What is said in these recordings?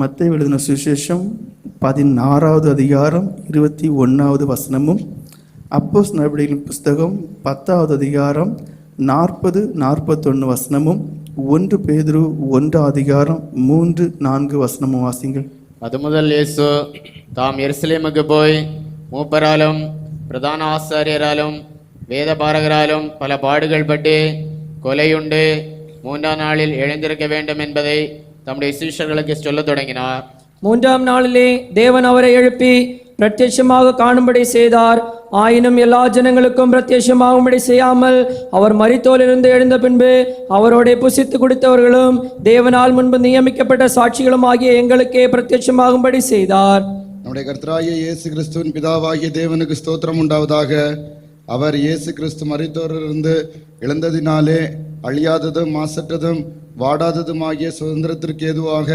மத்தை எழுதின சுவிசேஷம் பதினாறாவது அதிகாரம் இருபத்தி ஒன்றாவது வசனமும் அப்போஸ் நடவடிக்கைகளின் புஸ்தகம் பத்தாவது அதிகாரம் நாற்பது நாற்பத்தொன்று வசனமும் ஒன்று பேதுரு ஒன்று அதிகாரம் மூன்று நான்கு வசனமும் வாசிங்கள். அது முதல் இயேசு தாம் எருசலேமுக்கு போய் மூப்பராலும் பிரதான ஆசாரியராலும் வேத பாரகராலும் பல பாடுகள் பட்டு கொலையுண்டு மூன்றாம் நாளில் எழுந்திருக்க வேண்டும் என்பதை தம்முடைய சீஷர்களுக்கு சொல்லத் தொடங்கினார். மூன்றாம் நாளிலே தேவன் அவரை எழுப்பி பிரத்யட்சமாக காணும்படி செய்தார். ஆயினும் எல்லா ஜனங்களுக்கும் பிரத்யட்சமாகும்படி செய்யாமல் அவர் மரித்தோலிருந்து எழுந்த பின்பு அவரோட புசித்து குடித்தவர்களும் தேவனால் முன்பு நியமிக்கப்பட்ட சாட்சிகளும் ஆகிய எங்களுக்கே பிரத்யட்சமாகும்படி செய்தார். நம்முடைய கர்த்தராகிய இயேசு கிறிஸ்துவின் பிதாவாகிய தேவனுக்கு ஸ்தோத்திரம் உண்டாவதாக. அவர் இயேசு கிறிஸ்து மரித்தோரிலிருந்து எழுந்ததினாலே அழியாததும் மாசற்றதும் வாடாததுமாகிய சுதந்திரத்திற்கு ஏதுவாக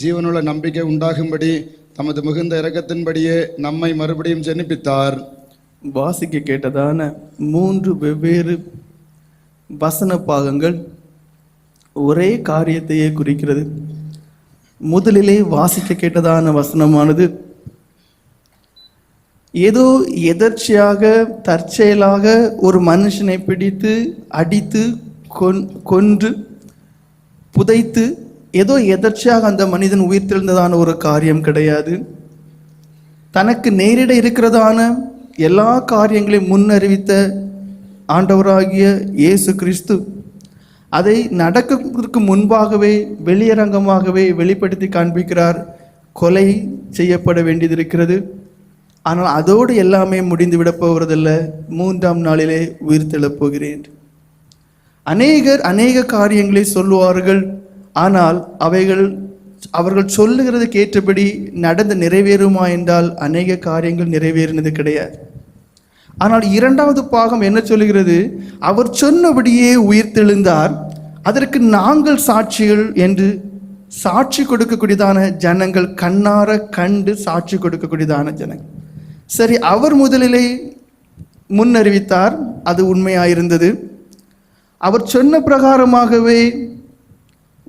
ஜீவனுள்ள நம்பிக்கை உண்டாகும்படி தமது மிகுந்த இரக்கத்தின்படியே நம்மை மறுபடியும் ஜெனிப்பித்தார். வாசிக்க கேட்டதான மூன்று வெவ்வேறு வசன பாகங்கள் ஒரே காரியத்தையே குறிக்கிறது. முதலிலே வாசிக்க கேட்டதான வசனமானது ஏதோ எதர்ச்சியாக தற்செயலாக ஒரு மனுஷனை பிடித்து அடித்து கொன் கொன்று புதைத்து ஏதோ எதர்ச்சியாக அந்த மனிதன் உயிர்த்தெழுந்ததான ஒரு காரியம் கிடையாது. தனக்கு நேரிட இருக்கிறதான எல்லா காரியங்களையும் முன்னறிவித்த ஆண்டவராகிய இயேசு கிறிஸ்து அதை நடக்கிறதுக்கு முன்பாகவே வெளியரங்கமாகவே வெளிப்படுத்தி காண்பிக்கிறார். கொலை செய்யப்பட வேண்டியது இருக்கிறது ஆனால் அதோடு எல்லாமே முடிந்து விட போவதில்லை. மூன்றாம் நாளிலே உயிர்த்தெழப் போகிறேன். அநேகர் அநேக காரியங்களை சொல்லுவார்கள். ஆனால் அவைகள் அவர்கள் சொல்லுகிறதுக்கு ஏற்றபடி நடந்து நிறைவேறுமா என்றால் அநேக காரியங்கள் நிறைவேறினது கிடையாது. ஆனால் இரண்டாவது பாகம் என்ன சொல்லுகிறது? அவர் சொன்னபடியே உயிர்த்தெழுந்தார் அதற்கு நாங்கள் சாட்சிகள் என்று சாட்சி கொடுக்கக்கூடியதான ஜனங்கள் கண்ணார கண்டு சாட்சி கொடுக்கக்கூடியதான ஜனங்கள். சரி அவர் முதலிலே முன்னறிவித்தார். அது உண்மையாயிருந்தது. அவர் சொன்ன பிரகாரமாகவே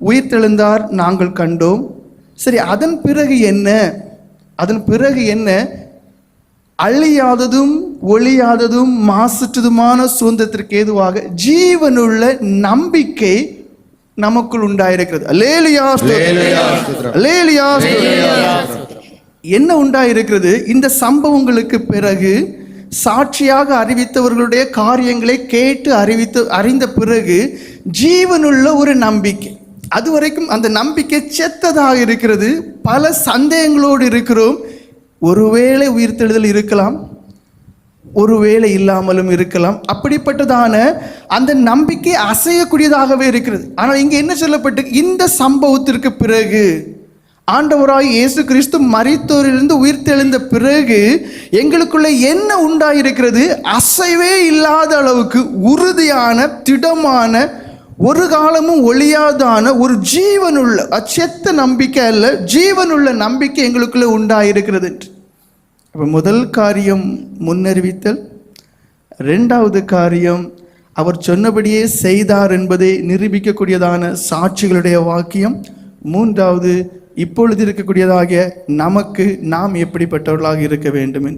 உயிர்த்தெழுந்தார் நாங்கள் கண்டோம். சரி அதன் பிறகு என்ன? அதன் பிறகு என்ன? அழியாததும் ஒளியாததும் மாசற்றதுமான சுதந்திரத்திற்கு ஏதுவாக ஜீவனுள்ள நம்பிக்கை நமக்குள் உண்டாயிருக்கிறது. என்ன உண்டாயிருக்கிறது? இந்த சம்பவங்களுக்கு பிறகு சாட்சியாக அறிவித்தவர்களுடைய காரியங்களை கேட்டு அறிவித்து அறிந்த பிறகு ஜீவனுள்ள ஒரு நம்பிக்கை. அதுவரைக்கும் அந்த நம்பிக்கை செத்ததாக இருக்கிறது. பல சந்தேகங்களோடு இருக்கிறோம். ஒருவேளை உயிர்த்தெழுதல் இருக்கலாம். ஒருவேளை இல்லாமலும் இருக்கலாம். அப்படிப்பட்டதான அந்த நம்பிக்கை அசையக்கூடியதாகவே இருக்கிறது. ஆனால் இங்கே என்ன சொல்லப்பட்டு இந்த சம்பவத்திற்கு பிறகு ஆண்டவராய் இயேசு கிறிஸ்து மறித்தோரிலிருந்து உயிர்த்தெழுந்த பிறகு எங்களுக்குள்ள என்ன உண்டாயிருக்கிறது? அசைவே இல்லாத அளவுக்கு உறுதியான திடமான ஒரு காலமும் ஒளியாதான ஒரு ஜீவனுள்ள அச்செத்த நம்பிக்கை அல்ல ஜீவனுள்ள நம்பிக்கை எங்களுக்குள்ள உண்டாயிருக்கிறது. அப்போ முதல் காரியம் முன்னறிவித்தல். ரெண்டாவது காரியம் அவர் சொன்னபடியே செய்தார் என்பதை நிரூபிக்கக்கூடியதான சாட்சிகளுடைய வாக்கியம். மூன்றாவது இப்பொழுது இருக்கக்கூடியதாகிய நமக்கு நாம் எப்படிப்பட்டவர்களாக இருக்க வேண்டும் என்று.